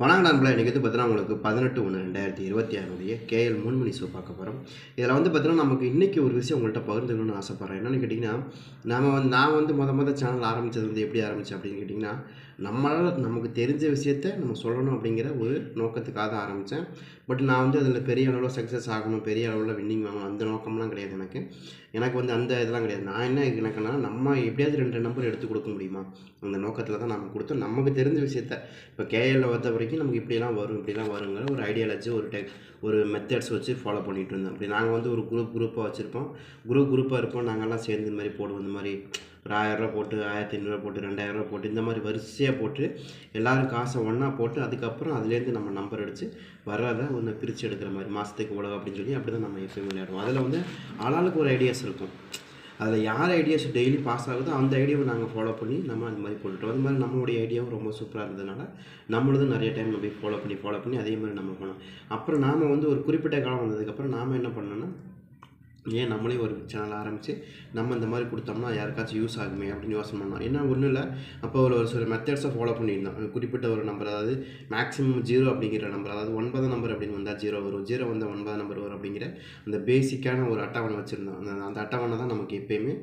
வணக்கம் நண்பர்களே இன்றைக்கி வந்து பார்த்தீங்கன்னா உங்களுக்கு பதினெட்டு ஒன்று ரெண்டாயிரத்தி இருபத்தி ஆறுடைய கேஎல் முன்மணி ஷோ பார்க்க போகிறோம் இதில் வந்து பார்த்தீங்கன்னா நமக்கு இன்றைக்கி ஒரு விஷயம் உங்கள்கிட்ட பகிர்ந்துக்கணும்னு ஆசைப்பட்றேன். என்னென்னு கேட்டிங்கன்னா நம்ம வந்து நான் வந்து மொதல் மொதல் சேனல் ஆரம்பித்தது வந்து எப்படி ஆரம்பித்தேன் அப்படின்னு கேட்டிங்கன்னா நம்மளால் நமக்கு தெரிஞ்ச விஷயத்த நம்ம சொல்லணும் அப்படிங்கிற ஒரு நோக்கத்துக்காக தான் ஆரம்பித்தேன் பட் நான் வந்து அதில் பெரிய அளவில் சக்ஸஸ் ஆகணும் பெரிய அளவில் வின்னிங் வாங்கணும் அந்த நோக்கம்லாம் கிடையாது எனக்கு. எனக்கு வந்து அந்த இதெல்லாம் கிடையாது. நான் என்ன எனக்குன்னா நம்ம எப்படியாவது ரெண்டு நம்பர் எடுத்து கொடுக்க முடியுமா? அந்த நோக்கத்தில் தான் நம்ம கொடுத்தோம். நமக்கு தெரிஞ்ச விஷயத்த. இப்போ கேஎல்ல வந்த வரைக்கும் நமக்கு இப்படிலாம் வரும் இப்படிலாம் வருங்கிற ஒரு ஐடியாலஜி ஒரு டெக் ஒரு மெத்தட்ஸ் வச்சு ஃபாலோ பண்ணிகிட்டு இருந்தோம். அப்படி நாங்கள் வந்து ஒரு குரூப் குரூப்பாக வச்சுருப்போம். குரூப் குரூப்பாக இருப்போம். நாங்கள்லாம் சேர்ந்து இந்த மாதிரி போடுவோம் இந்த மாதிரி ஒரு ஆயிரரூவா போட்டு ஆயிரத்தி ஐநூறுரூவா போட்டு ரெண்டாயிரரூவா போட்டு இந்த மாதிரி வரிசையாக போட்டு எல்லோரும் காசை ஒன்றா போட்டு அதுக்கப்புறம் அதுலேருந்து நம்ம நம்பர் அடித்து வர்றதை ஒன்று பிரித்து எடுக்கிற மாதிரி மாதத்துக்கு இவ்வளோ அப்படின்னு சொல்லி அப்படி தான் நம்ம எஃப்எம் விளையாடுவோம். அதில் வந்து ஆளாளுக்கு ஒரு ஐடியாஸ் இருக்கும். அதில் யார் ஐடியாஸ் டெய்லி பாஸ் ஆகுதோ அந்த ஐடியாவை நாங்கள் ஃபாலோ பண்ணி நம்ம அந்த மாதிரி போட்டுட்டோம். அது மாதிரி நம்மளுடைய ஐடியாவும் ரொம்ப சூப்பராக இருந்ததுனால நம்மளதும் நிறைய டைம் நம்ம ஃபாலோ பண்ணி ஃபாலோ பண்ணி அதே மாதிரி நம்ம பண்ணோம். அப்புறம் நாம் வந்து ஒரு குறிப்பிட்ட காலம் வந்ததுக்கப்புறம் நாம் என்ன பண்ணோன்னா ஏன் நம்மளே ஒரு சேனல் ஆரம்பித்து நம்ம இந்த மாதிரி கொடுத்தோம்னா யாருக்காச்சும் யூஸ் ஆகுமே அப்படின்னு யோசனை பண்ணோம். ஏன்னா ஒன்றும் இல்லை அப்போ ஒரு ஒரு சில மெத்தட்ஸை ஃபாலோ பண்ணியிருந்தோம். குறிப்பிட்ட ஒரு நம்பர் அதாவது மேக்ஸிமம் ஜீரோ அப்படிங்கிற நம்பர் அதாவது ஒன்பதாம் நம்பர் அப்படின்னு வந்தால் ஜீரோ வரும். ஜீரோ வந்தால் ஒன்பதாம் நம்பர் வரும் அப்படிங்கிற அந்த பேசிக்கான ஒரு அட்டவணை வச்சுருந்தோம். அந்த அந்த அட்டவணை தான் நமக்கு எப்பயுமே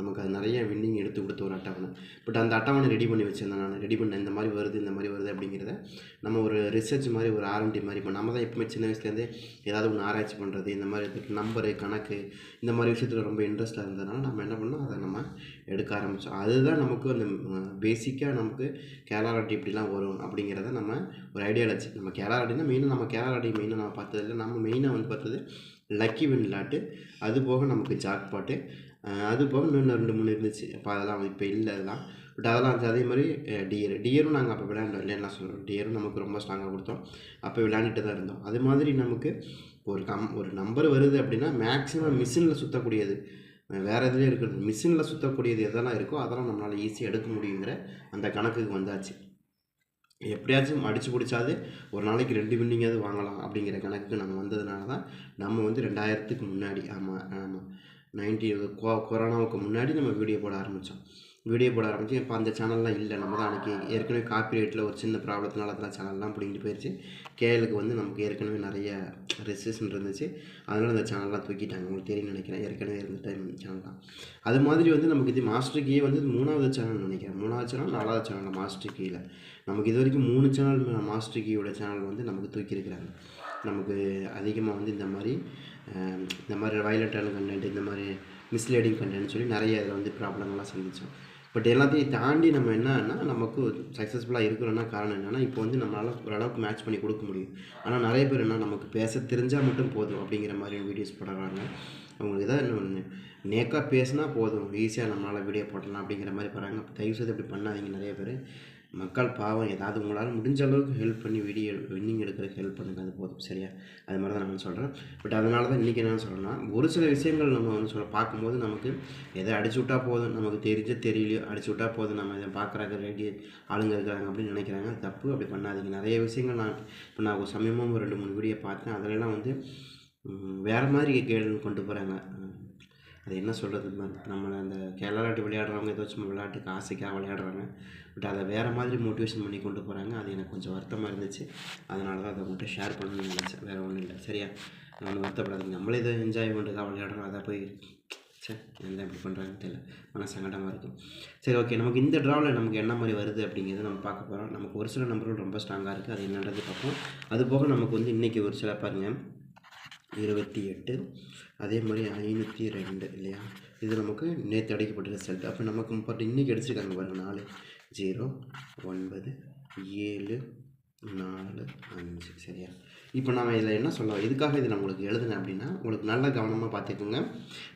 நமக்கு அது நிறைய வின்னிங் எடுத்து கொடுத்த ஒரு அட்டவணை. பட் அந்த அட்டவணை ரெடி பண்ணி வச்சுருந்தேன் நான். ரெடி பண்ண இந்த மாதிரி வருது இந்த மாதிரி வருது அப்படிங்கிறத நம்ம ஒரு ரிசர்ச் மாதிரி ஒரு ஆர்என்டி மாதிரி இப்போ நம்ம தான் எப்பவுமே சின்ன வயசுலேருந்தே ஏதாவது ஒன்று ஆராய்ச்சி பண்ணுறது இந்த மாதிரி நம்பரு கணக்கு இந்த மாதிரி விஷயத்தில் ரொம்ப இன்ட்ரெஸ்ட்டாக இருந்ததுனால நம்ம என்ன பண்ணோம்? அதை நம்ம எடுக்க ஆரம்பித்தோம் அதுதான் நமக்கு அந்த பேசிக்காக நமக்கு கேரளாட்டி இப்படிலாம் வரும் அப்படிங்கிறத நம்ம ஒரு ஐடியாலஜி நம்ம கேரளாட்டினா மெயினாக நம்ம கேரளாட்டி மெயினாக நம்ம பார்த்ததில்ல நம்ம மெயினாக வந்து பார்த்தது லக்கி வின் விளாட்டு அது போக நமக்கு ஜாக் பாட்டு அது போக இன்னும் ரெண்டு மூணு இருந்துச்சு. அப்போ அதெல்லாம் இப்போ இல்லை அதெல்லாம். பட் அதெல்லாம் அதே மாதிரி டியர் டியரும் நாங்கள் அப்போ விளையாண்டோம். இல்லைன்னா சொல்கிறோம் டியரும் நமக்கு ரொம்ப ஸ்ட்ராங்காக கொடுத்தோம். அப்போ விளையாண்டுட்டு தான் இருந்தோம். அது மாதிரி நமக்கு ஒரு கம் ஒரு நம்பர் வருது அப்படின்னா மேக்ஸிமம் மிஷினில் சுற்றக்கூடியது வேறு எதுலேயும் இருக்கிறது மிஷினில் சுற்றக்கூடியது எதெல்லாம் இருக்கோ அதெல்லாம் நம்மளால் ஈஸியாக எடுக்க முடியுங்கிற அந்த கணக்குக்கு வந்தாச்சு. எப்படியாச்சும் அடித்து பிடிச்சாது ஒரு நாளைக்கு ரெண்டு வின்னிங்காவது வாங்கலாம் அப்படிங்கிற கணக்குக்கு நம்ம வந்ததுனால தான் நம்ம வந்து ரெண்டாயிரத்துக்கு முன்னாடி ஆமாம் ஆமாம் நைன்டி கொ கொரோனாவுக்கு முன்னாடி நம்ம வீடியோ போட ஆரம்பித்தோம் வீடியோ போட ஆரம்பிச்சு இப்போ அந்த சேனல்லாம் இல்லை. நம்ம தான் அன்றைக்கி ஏற்கனவே காப்பி ரேட்டில் ஒரு சின்ன ப்ராப்ளத்தினால அதெல்லாம் சேனல்லாம் பிடிங்கிட்டு போயிடுச்சு கேஎலுக்கு வந்து நமக்கு ஏற்கனவே நிறைய ரெசிஸ்டன் இருந்துச்சு. அதனால் அந்த சேனல்லாம் தூக்கிட்டாங்க. உங்களுக்கு தெரியும் நினைக்கிறேன். ஏற்கனவே இருந்த டைம் சேனல்லாம் அது மாதிரி வந்து நமக்கு இது மாஸ்டர் கீயே வந்து மூணாவது சேனல் நினைக்கிறேன். மூணாவது சேனல் நாலாவது சேனல் மாஸ்டர் கீயில் நமக்கு இது வரைக்கும் மூணு சேனல் மாஸ்டர் கீயோட சேனல் வந்து நமக்கு தூக்கியிருக்கிறாங்க. நமக்கு அதிகமாக வந்து இந்த மாதிரி இந்த மாதிரி வயலட்டான கண்டென்ட் இந்த மாதிரி மிஸ்லீடிங் கண்டென்ட் சொல்லி நிறைய இதில் வந்து ப்ராப்ளங்கள்லாம் சந்தித்தோம் பட் எல்லாத்தையும் தாண்டி நம்ம என்னன்னா நமக்கு சக்ஸஸ்ஃபுல்லாக இருக்கிறோன்னா காரணம் என்னென்னா இப்போ வந்து நம்மளால் ஓரளவுக்கு மேட்ச் பண்ணி கொடுக்க முடியும் ஆனால் நிறைய பேர் என்ன நமக்கு பேச தெரிஞ்சால் மட்டும் போதும் அப்படிங்கிற மாதிரியான வீடியோஸ் போடுறாங்க. அவங்களுக்கு எதாவது இன்னொன்று நேக்காக பேசினா போதும். ஈஸியாக நம்மளால் வீடியோ போடலாம் அப்படிங்கிற மாதிரி போகிறாங்க தயவுசெய்து இப்படி பண்ணாதீங்க நிறைய பேர். மக்கள் பாவம் ஏதாவது உங்களால் முடிஞ்ச அளவுக்கு ஹெல்ப் பண்ணி வீடியோ வின்னிங் எடுக்கிறதுக்கு ஹெல்ப் பண்ணுங்கள் அது போதும் சரியா? அது மாதிரி தான் நான் சொல்கிறேன் பட் அதனால தான் இன்றைக்கி என்ன சொல்கிறேன்னா ஒரு சில விஷயங்கள் நம்ம வந்து சொல்ல பார்க்கும்போது நமக்கு எதை அடிச்சு விட்டா போதும் நமக்கு தெரிஞ்ச தெரியலையோ அடிச்சு விட்டா போதும் நம்ம இதை பார்க்குறாங்க ரெடி ஆளுங்க இருக்கிறாங்க அப்படின்னு நினைக்கிறாங்க தப்பு அப்படி பண்ணாதீங்க. நிறைய விஷயங்கள் நான் இப்போ நான் ஒரு சமயமாக ஒரு ரெண்டு மூணு வீடியோ பார்த்தேன். அதிலெல்லாம் வந்து வேறு மாதிரி கேள்வி கொண்டு போகிறாங்க அது என்ன சொல்கிறது நம்மளை அந்த கேரளாட்டு விளையாடுறவங்க ஏதாச்சும் விளையாட்டுக்கு ஆசைக்காக விளையாடுறாங்க. பட் அதை வேறு மாதிரி மோட்டிவேஷன் பண்ணி கொண்டு போகிறாங்க அது எனக்கு கொஞ்சம் வருத்தமாக இருந்துச்சு. அதனால தான் அதை மட்டும் ஷேர் பண்ணணும்னு நினச்சேன். வேறு ஒன்றும் இல்லை. சரியா? நான் வருத்தப்படாதீங்க. நம்மளே இதை என்ஜாய்மெண்ட்டுக்காக விளையாடுறோம். அதை போய் சே எந்த இப்படி பண்ணுறாங்கன்னு தெரியல. மன சங்கடமாக இருக்கும் சரி ஓகே நமக்கு இந்த ட்ராவில் நமக்கு என்ன மாதிரி வருது அப்படிங்கிறத நம்ம பார்க்க போகிறோம் நமக்கு ஒரு சில நம்பர்கள் ரொம்ப ஸ்ட்ராங்காக இருக்குது அது என்னன்றது பார்ப்போம். அது போக நமக்கு வந்து இன்றைக்கி ஒரு சில பாருங்கள் இருபத்தி எட்டு. அதே மாதிரி ஐநூற்றி ரெண்டு இல்லையா? இது நமக்கு நேற்று அடைக்கப்பட்ட ரிசல்ட் அப்போ நமக்கு முப்பத்தி இன்றைக்கி அடிச்சிருக்காங்க பாருங்கள் நாலு ஜீரோ ஒன்பது ஏழு நாலு அஞ்சு. சரியா? இப்போ நம்ம இதில் என்ன சொல்ல இதுக்காக இதில் உங்களுக்கு எழுதுனேன் அப்படின்னா உங்களுக்கு நல்லா கவனமாக பார்த்துக்கோங்க.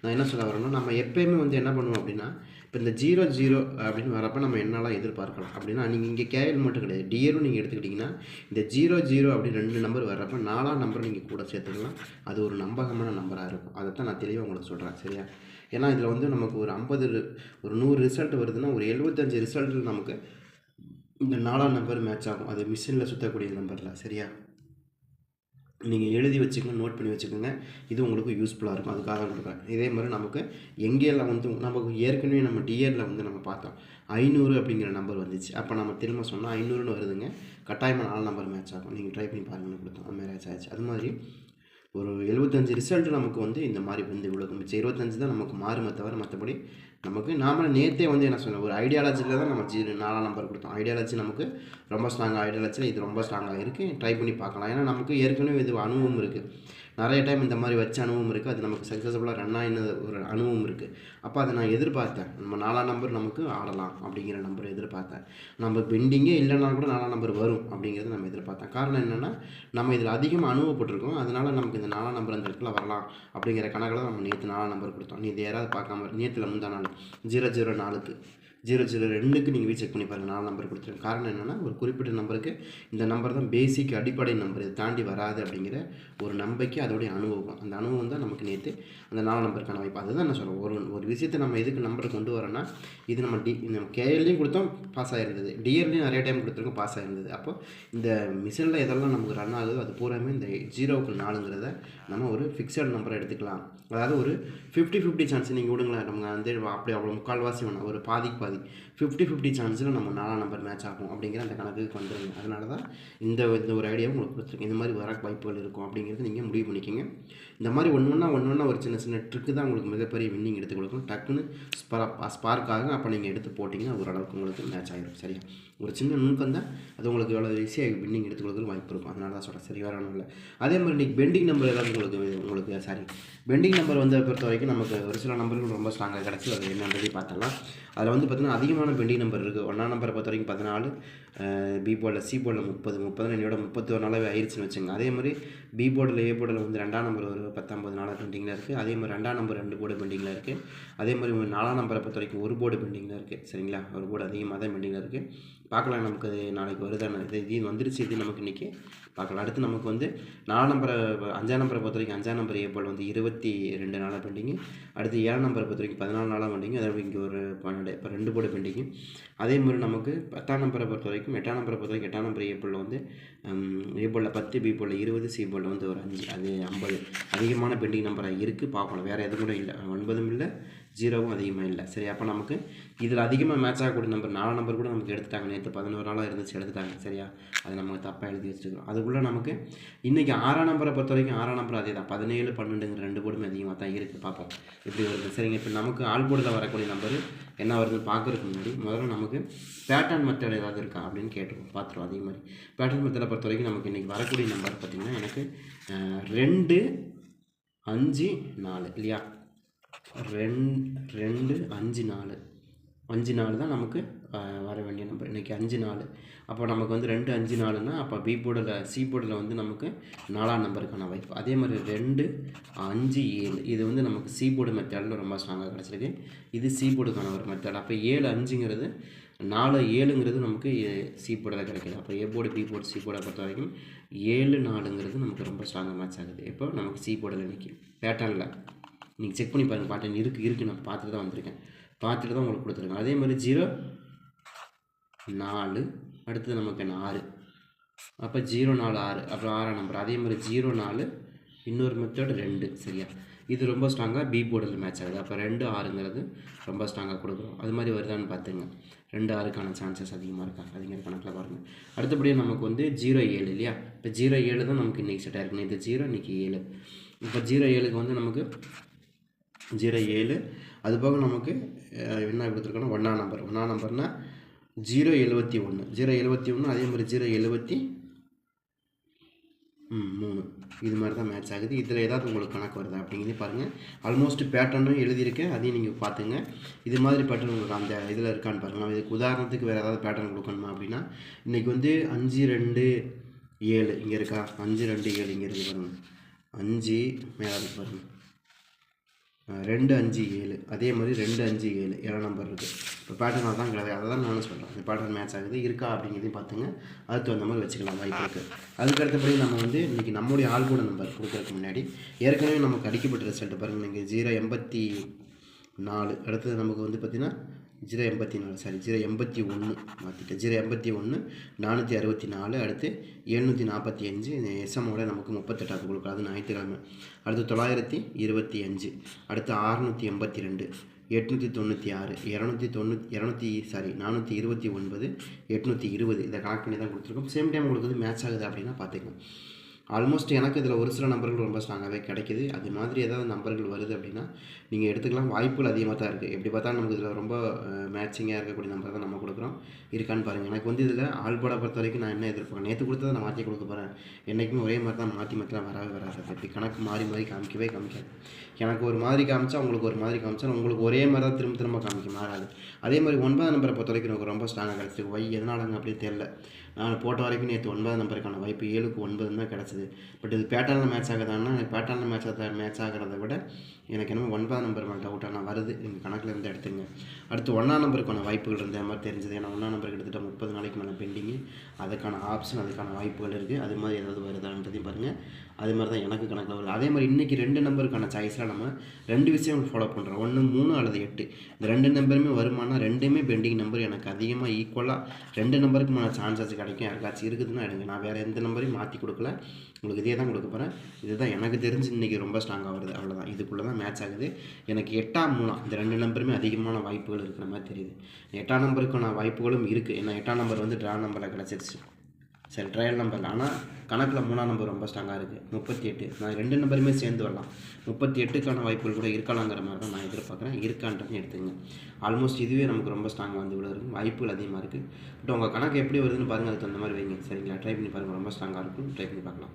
நான் என்ன சொல்ல வரேன்னா நம்ம எப்போயுமே வந்து என்ன பண்ணுவோம் அப்படின்னா இப்போ இந்த ஜீரோ ஜீரோ அப்படின்னு வரப்போ நம்ம என்னெல்லாம் எதிர்பார்க்கலாம். அப்படின்னா நீங்கள் இங்கே கேஎல் மட்டும் கிடையாது. டியரும் நீங்கள் எடுத்துக்கிட்டிங்கன்னா இந்த ஜீரோ ஜீரோ அப்படின்னு ரெண்டு நம்பர் வர்றப்போ நாலாம் நம்பர் நீங்கள் கூட சேர்த்துக்கலாம். அது ஒரு நம்பகமான நம்பராக இருக்கும். அதை தான் நான் தெளிவாக உங்களுக்கு சொல்கிறேன் சரியா? ஏன்னா இதில் வந்து நமக்கு ஒரு ஐம்பது ஒரு நூறு ரிசல்ட் வருதுன்னா ஒரு எழுபத்தஞ்சு ரிசல்ட்டில் நமக்கு இந்த நாலாம் நம்பர் மேட்ச் ஆகும். அது மிஷினில் சுற்றக்கூடிய நம்பரில் சரியா? நீங்கள் எழுதி வச்சுக்கோங்க நோட் பண்ணி வச்சுக்கோங்க. இது உங்களுக்கு யூஸ்ஃபுல்லாக இருக்கும். அதுக்காக தான் கொடுக்குறேன். இதே மாதிரி நமக்கு எங்கேயில் வந்து நமக்கு ஏற்கனவே நம்ம டிஎரில் வந்து நம்ம பார்த்தோம். ஐநூறு அப்படிங்கிற நம்பர் வந்துச்சு. அப்போ நம்ம திரும்ப சொன்னால் ஐநூறுன்னு வருதுங்க. கட்டாயமாக நாலு நம்பர் மேட்ச் ஆகும். நீங்கள் ட்ரை பண்ணி பாருங்கன்னு கொடுத்தோம். அது மேட்ச் ஆச்சு அது மாதிரி ஒரு எழுபத்தஞ்சு ரிசல்ட் நமக்கு வந்து இந்த மாதிரி வந்து இவ்வளோ மிச்சம் இருபத்தஞ்சு தான் நமக்கு மாறுமே தவிர மற்றபடி நமக்கு நாம நேற்றே வந்து என்ன சொன்னோம் ஒரு ஐடியாலஜியில் தான் நம்ம ஜி நாலாம் நம்பர் கொடுத்தோம். ஐடியாலஜி நமக்கு ரொம்ப ஸ்ட்ராங்காக ஐடியாலஜியில் இது ரொம்ப ஸ்ட்ராங்காக இருக்குது ட்ரை பண்ணி பார்க்கலாம். ஏன்னா நமக்கு ஏற்கனவே இது அனுபவம் இருக்குது நிறைய டைம் இந்த மாதிரி வச்ச அனுபவம் இருக்குது அது நமக்கு சக்ஸஸ்ஃபுல்லாக ரன் ஆகின ஒரு அனுபவம் இருக்குது அப்போ அதை நான் எதிர்பார்த்தேன். நம்ம நாலாம் நம்பர் நமக்கு ஆடலாம் அப்படிங்கிற நம்பர் எதிர்பார்த்தேன். நம்ம பெண்டிங்கே இல்லைனா கூட நாலாம் நம்பர் வரும் அப்படிங்கிறத நம்ம எதிர்பார்த்தேன். காரணம் என்னென்னா நம்ம இதில் அதிகமாக அனுபவப்பட்டிருக்கோம். அதனால் நமக்கு இந்த நாலாம் நம்பர் அந்த இடத்துல வரலாம் அப்படிங்கிற கணக்கில் தான் நம்ம நேற்று நாலாம் நம்பர் கொடுத்தோம். நீ இது யாராவது பார்க்காம நேற்றுல முந்தா நாள். ஜீரோ ஜீரோ நாலுக்கு. ஜீரோ ஜீரோ ரெண்டுக்கு நீங்கள் போய் செக் பண்ணி பாருங்கள் நாலு நம்பர் கொடுத்துருக்கேன் காரணம் என்னென்னா ஒரு குறிப்பிட்ட நம்பருக்கு இந்த நம்பர் தான் பேசிக் அடிப்படை நம்பர் இதை தாண்டி வராது அப்படிங்கிற ஒரு நம்பிக்கை அதோடைய அனுபவம். அந்த அனுபவம் தான் நமக்கு நேற்று அந்த நாலு நம்பருக்கான வாய்ப்பு. அதுதான் நான் சொல்கிறேன் ஒரு ஒரு விஷயத்தை நம்ம எதுக்கு நம்பரை கொண்டு வரோன்னா இது நம்ம டி நம்ம கேஎல்லையும் கொடுத்தோம் பாஸ் ஆகிருந்தது டிஎல்லையும் நிறைய டைம் கொடுத்துருக்கோம் பாஸ் ஆகிருந்தது அப்போ இந்த மிஷினில் எதெல்லாம் நமக்கு ரன் ஆகுதோ அது பூராமே இந்த ஜீரோவுக்கு நாலுங்கிறத நம்ம ஒரு ஃபிக்ஸட் நம்பரை எடுத்துக்கலாம். அதாவது ஒரு ஃபிஃப்டி ஃபிஃப்டி சான்ஸ் நீங்கள் விடுங்களேன். நம்ம வந்து அப்படி அவ்வளோ முக்கால்வாசி வேணாம். ஒரு பாதிக்கு பாதி ஃபிஃப்டி ஃபிஃப்டி சான்ஸில் நம்ம நாலாம் நம்பர் மேட்ச் ஆகும் அப்படிங்கிற அந்த கணக்குக்கு வந்துடுங்க அதனால தான் இந்த இந்த ஒரு ஐடியாவும் உங்களுக்கு கொடுத்துருக்கு இந்த மாதிரி வர வாய்ப்புகள் இருக்கும் அப்படிங்கிறது நீங்கள் முடிவு பண்ணிக்கோங்க. இந்த மாதிரி ஒன்று ஒன்றா ஒன்று ஒன்றா ஒரு சின்ன சின்ன ட்ரிக்கு தான் உங்களுக்கு மிகப்பெரிய வின்னிங் எடுத்து கொடுக்கும். டக்குன்னு ஸ்பரா ஸ்பார்க் ஆகும் அப்போ நீங்கள் எடுத்து போட்டிங்கன்னா ஓரளவுக்கு உங்களுக்கு மேட்ச் ஆகிடும் சரியா? ஒரு சின்ன நுணுக்கம் தான் அது உங்களுக்கு எவ்வளோ ஈஸியாக வின்னிங் எடுத்து கொடுக்கறது வாய்ப்பு இருக்கும். அதனால தான் சொல்கிறேன் சரி வேற இல்லை. அதே மாதிரி இன்றைக்கி பெண்டிங் நம்பர் ஏதாவது உங்களுக்கு உங்களுக்கு சாரி பெண்டிங் நம்பர் வந்து பொறுத்த வரைக்கும் நமக்கு ஒரு சில நம்பர்கள் ரொம்ப ஸ்ட்ராங்காக கிடச்சி அது என்னன்றதை பார்த்தலாம் அதில் வந்து பார்த்திங்கன்னா அதிகமான பெண்டிங் நம்பர் இருக்குது ஒன்றாம் நம்பரை பொறுத்த வரைக்கும் பதினாலு பி போர்டில் சி போர்டில் முப்பது முப்பது என்னையோட முப்பத்தோரு நாளாகவே ஆயிடுச்சுன்னு வச்சுங்க அதே மாதிரி பி போர்டில் ஏ போர்டில் வந்து ரெண்டாம் நம்பர் ஒரு பத்தொம்பது நாளாக பெண்டிங்கில் இருக்குது அதே மாதிரி ரெண்டாம் நம்பர் ரெண்டு போர்டு பெண்டிங்கில் இருக்குது அதே மாதிரி நாலாம் நம்பரை பொறுத்த வரைக்கும் ஒரு போர்டு பெண்டிங்கில் இருக்குது சரிங்களா? ஒரு போர்டு அதிகமாக தான் பெண்டிங்கில் இருக்குது பார்க்கலாம் நமக்கு அது நாளைக்கு வருதான இது இது வந்துருச்சு இது நமக்கு இன்றைக்கி பார்க்கலாம். அடுத்து நமக்கு வந்து நாலாம் நம்பரை அஞ்சாம் நம்பரை பொறுத்த வரைக்கும் அஞ்சாம் நம்பர் ஏ வந்து இருபத்தி ரெண்டு நாளாக பெண்டிங்கு அடுத்து ஏழாம் நம்பரை பொறுத்த வரைக்கும் பதினாலு நாளாக பெண்டிங்கு அதாவது இங்கே ஒரு பன்னெண்டு இப்போ ரெண்டு போர்டு பெண்டிங்கு அதே மாதிரி நமக்கு பத்தாம் நம்பரை பொறுத்த வரைக்கும் எட்டாம் நம்பரை பொறுத்த வரைக்கும் எட்டாம் நம்பர் ஏ வந்து ஏ போலில் பத்து பி போலில் இருபது சி போலில் வந்து ஒரு அஞ்சு அது ஐம்பது அதிகமான பெண்டிங் நம்பராக இருக்குது பார்க்கலாம். வேறு எதுவும் கூட இல்லை. ஒன்பதும் இல்லை. ஜீரோவும் அதிகமாக இல்லை. சரி அப்போ நமக்கு இதில் அதிகமாக மேட்ச் ஆகக்கூடிய நம்பர் நாலு நம்பர் கூட நமக்கு எடுத்துட்டாங்க. நேற்று பதினோரு நாளாக இருந்துச்சு எடுத்துட்டாங்க. சரியா? அது நம்ம தப்பாக எழுதி வச்சுருக்கோம் அதுக்குள்ளே நமக்கு இன்றைக்கி ஆறாம் நம்பரை பொறுத்த வரைக்கும் ஆறாம் நம்பர் அதே தான். பதினேழு பன்னெண்டுங்கிற ரெண்டு போர்டுமே அதிகமாக தான் இருக்குது பார்ப்போம். எப்படி வருது? சரிங்க இப்போ நமக்கு ஆள் போர்டில் வரக்கூடிய நம்பர் என்ன வருதுன்னு பார்க்குறதுக்கு முன்னாடி முதல்ல நமக்கு பேட்டர்ன் மெத்தட் ஏதாவது இருக்கா அப்படின்னு கேட்டுருவோம் பார்த்துருவோம். அதே மாதிரி பேட்டர்ன் மெத்தடை பொறுத்த வரைக்கும் நமக்கு இன்றைக்கி வரக்கூடிய நம்பர் பார்த்திங்கன்னா எனக்கு ரெண்டு அஞ்சு நாலு. இல்லையா? ரெண் ரெண்டு அஞ்சு நாலு. அஞ்சு நாலு தான் நமக்கு வர வேண்டிய நம்பர் இன்றைக்கி அஞ்சு நாலு. அப்போ நமக்கு வந்து ரெண்டு அஞ்சு நாலுன்னா அப்போ பி போர்டில் சி போர்டில் வந்து நமக்கு நாலாம் நம்பருக்கான வாய்ப்பு. அதே மாதிரி ரெண்டு அஞ்சு ஏழு. இது வந்து நமக்கு சி போர்டு மெத்தடில் ரொம்ப ஸ்ட்ராங்காக கிடச்சிருக்கு. இது சி போர்டுக்கான ஒரு மெத்தட் அப்போ ஏழு அஞ்சுங்கிறது நாலு ஏழுங்கிறது நமக்கு சி போர்டில் கிடைக்கிது. அப்போ A board B board C போர்டை பொறுத்த வரைக்கும் ஏழு நாலுங்கிறது நமக்கு ரொம்ப ஸ்ட்ராங்காக மேட்ச் ஆகுது. இப்போ நமக்கு சி போர்டில் இன்றைக்கி பேட்டர்னில் நீங்கள் செக் பண்ணி பாருங்கள் பாட்டன் இருக்குது இருக்குது நான் பார்த்துட்டு தான் வந்திருக்கேன். பார்த்துட்டு தான் உங்களுக்கு கொடுத்துருக்கேன். அதே மாதிரி ஜீரோ நாலு அடுத்தது நமக்கு ஆறு. அப்போ ஜீரோ நாலு ஆறு. அப்புறம் ஆறாம் நம்பர் அதே மாதிரி ஜீரோ நாலு இன்னொரு மெத்தட் ரெண்டு. சரியா? இது ரொம்ப ஸ்ட்ராங்காக பி போர்டில் மேட்ச் ஆகுது. அப்போ ரெண்டு ஆறுங்கிறது ரொம்ப ஸ்ட்ராங்காக கொடுக்குறோம். அது மாதிரி வருதான்னு பார்த்துங்க. ரெண்டு ஆறுக்கான சான்சஸ் அதிகமாக இருக்கா? அதிகமாக கணக்கில் பாருங்கள் அடுத்தபடியாக நமக்கு வந்து ஜீரோ ஏழு இல்லையா? இப்போ ஜீரோ ஏழு தான் நமக்கு இன்றைக்கி செட்டாக இருக்குது இது ஜீரோ இன்றைக்கி ஏழு. இப்போ ஜீரோ ஏழுக்கு வந்து நமக்கு ஜீரோ ஏழு. அது போக நமக்கு என்ன கொடுத்துருக்கோன்னா ஒன்றா நம்பர் ஒன்றா நம்பர்னால் ஜீரோ எழுபத்தி ஒன்று ஜீரோ எழுபத்தி ஒன்று அதே மாதிரி ஜீரோ எழுபத்தி ம் மூணு. இது மாதிரி தான் மேட்ச் ஆகுது. இதில் ஏதாவது உங்களுக்கு கணக்கு வருதா அப்படிங்கிறது பாருங்கள் ஆல்மோஸ்ட் பேட்டர்னும் எழுதியிருக்கேன் அதையும் நீங்கள் பார்த்துங்க. இது மாதிரி பேட்டர்ன் உங்களுக்கு அந்த இதில் இருக்கான்னு பாருங்கள் இதுக்கு உதாரணத்துக்கு வேறு ஏதாவது பேட்டர்ன் கொடுக்கணுமா அப்படின்னா இன்றைக்கி வந்து அஞ்சு ரெண்டு ஏழு. இங்கே இருக்கா? அஞ்சு ரெண்டு ஏழு இங்கே இருக்குது பாருங்கள் அஞ்சு மேலே இருக்கு பாருங்கள் ரெண்டு அஞ்சு ஏழு. அதே மாதிரி ரெண்டு அஞ்சு ஏழு. ஏழாம் நம்பர் இருக்குது இப்போ பேட்டர்ன் அதான் கிடையாது அதை தான் நானும் சொல்கிறேன் இந்த பேட்டர்ன் மேட்ச் ஆகுது. இருக்கா அப்படிங்கிறதையும் பார்த்துங்க. அதுக்கு தகுந்த மாதிரி வச்சுக்கலாம். வாய்ப்பு இருக்குது அதுக்கு அடுத்தபடி நம்ம வந்து இன்றைக்கி நம்முடைய ஆள்கூட நம்பர் கொடுக்குறதுக்கு முன்னாடி ஏற்கனவே நமக்கு அடிக்கப்பட்ட ரிசல்ட் பாருங்கள் நீங்கள் ஜீரோ எண்பத்தி நாலு. அடுத்தது நமக்கு வந்து பார்த்திங்கன்னா ஜீரோ எண்பத்தி நாலு சாரி ஜீரோ எண்பத்தி ஒன்று மாற்றிட்டேன் ஜீரோ எண்பத்தி ஒன்று நானூற்றி அறுபத்தி நாலு அடுத்து எழுநூற்றி நாற்பத்தி அஞ்சு எஸ்எம்மோட நமக்கு முப்பத்தெட்டாவது கொடுக்கும் அது ஞாயிற்றுக்கிழமை. அடுத்து தொள்ளாயிரத்தி இருபத்தி அஞ்சு அடுத்து அறுநூற்றி எண்பத்தி ரெண்டு எட்நூற்றி தொண்ணூற்றி ஆறு இரநூத்தி தொண்ணூற்றி இரநூத்தி சாரி நானூற்றி இருபத்தி ஒன்பது எட்நூற்றி இருபது. இதை கனெக்ட் பண்ணி தான் கொடுத்துருக்கோம். சேம் டைம் உங்களுக்கு வந்து மேட்ச் ஆகுது அப்படின்னா பார்த்துக்கலாம் ஆல்மோஸ்ட் எனக்கு இதில் ஒரு சில நம்பர்கள் ரொம்ப ஸ்ட்ராங்காகவே கிடைக்குது. அது மாதிரி ஏதாவது நம்பர்கள் வருது அப்படின்னா நீங்கள் எடுத்துக்கலாம். வாய்ப்புகள் அதிகமாக தான் இருக்குது எப்படி பார்த்தா நமக்கு இதில் ரொம்ப மேட்சிங்காக இருக்கக்கூடிய நம்பர் தான் நம்ம கொடுக்குறோம். இருக்கான்னு பாருங்கள் எனக்கு வந்து இதில் ஆள்பட பொறுத்த வரைக்கும் நான் என்ன எதிர்பார்க்கேன் நேற்று கொடுத்ததை நான் மாற்றி கொடுக்க போகிறேன் என்றைக்குமே ஒரே மாதிரி தான் மாற்றி மாற்றிலாம் வரவே வராது. அப்படி கணக்கு மாறி மாறி காமிக்கவே காமிக்காது. எனக்கு ஒரு மாதிரி காமிச்சா உங்களுக்கு ஒரு மாதிரி காமிச்சா உங்களுக்கு ஒரே மாதிரி தான் திரும்ப திரும்ப காமிக்க மாறாது. அதே மாதிரி ஒன்பதாம் நம்பரை பொறுத்த வரைக்கும் எனக்கு ரொம்ப ஸ்ட்ராங்காக கிடச்சிருக்கு வை எதனாலங்க அப்படியே தெரில நான் போட்ட வரைக்கும் நேற்று ஒன்பதாம் நம்பருக்கான வாய்ப்பு ஏழுக்கு ஒன்பதுன்னு தான் கிடச்சிது. பட் இது பேட்டர்னில் மேட்ச் ஆகுதான்னா எனக்கு பேட்டர்னில் மேட்ச் ஆக மேட்ச் ஆகிறத விட எனக்கு என்னமோ ஒன்பதாம் நம்பர் மேலே டவுட்டாக நான் வருது. எங்கள் கணக்கில் இருந்து எடுத்துங்க. அடுத்து ஒன்றாம் நம்பருக்கான வாய்ப்புகள் இருந்த மாதிரி தெரிஞ்சது. ஏன்னா ஒன்றாம் நம்பர் கிட்டத்தட்ட முப்பது நாளைக்கு மேலே பெண்டிங்கு அதுக்கான ஆப்ஷன் அதுக்கான வாய்ப்புகள் இருக்குது அது மாதிரி ஏதாவது வருதான்றதையும் பாருங்கள் அது மாதிரி தான் எனக்கு கணக்கில் வருது. அதே மாதிரி இன்றைக்கி ரெண்டு நம்பருக்கான சாய்ஸில் நம்ம ரெண்டு விஷயம் ஃபாலோ பண்ணுறோம் ஒன்று மூணு அல்லது எட்டு. இந்த ரெண்டு நம்பருமே வருமானா ரெண்டுமே பெண்டிங் நம்பர் எனக்கு அதிகமாக ஈக்குவலாக ரெண்டு நம்பருக்கு மேலே சான்சஸ் கிடைக்கும். யாருக்காச்சும் இருக்குதுன்னா எடுங்க. நான் வேறு எந்த நம்பரையும் மாற்றி கொடுக்கல. உங்களுக்கு இதே தான் கொடுக்க போகிறேன் இதுதான் எனக்கு தெரிஞ்சு இன்றைக்கி ரொம்ப ஸ்ட்ராங்காக வருது. அவ்வளோதான் இதுக்குள்ளே தான் மேட்ச் ஆகுது. எனக்கு எட்டாம் மூலம் இந்த ரெண்டு நம்பருமே அதிகமான வாய்ப்புகள் இருக்கிற மாதிரி தெரியுது. எட்டாம் நம்பருக்கான வாய்ப்புகளும் இருக்குது ஏன்னா எட்டாம் நம்பர் வந்து ட்ரா நம்பரில் கிடச்சிருச்சு. சரி ட்ரையல் நம்பர் ஆனால் கணக்கில் மூணாம் நம்பர் ரொம்ப ஸ்ட்ராங்காக இருக்குது முப்பத்தி எட்டு. நான் ரெண்டு நம்பருமே சேர்ந்து வரலாம். முப்பத்தி எட்டுக்கான வாய்ப்புகள் கூட இருக்கலாங்கிற மாதிரி தான் நான் எதிர்பார்க்குறேன். இருக்கான்றதையும் எடுத்துங்க ஆல்மோஸ்ட் இதுவே நமக்கு ரொம்ப ஸ்ட்ராங்காக வந்து விட இருக்கும் வாய்ப்புகள் அதிகமாக இருக்குது பட் உங்கள் கணக்கு எப்படி வருதுன்னு பாருங்கள் அதுக்கு அந்த மாதிரி வைங்க. சரிங்களா? ட்ரை பண்ணி பாருங்கள் ரொம்ப ஸ்ட்ராங்காக இருக்கும். ட்ரை பண்ணி பார்க்கலாம்.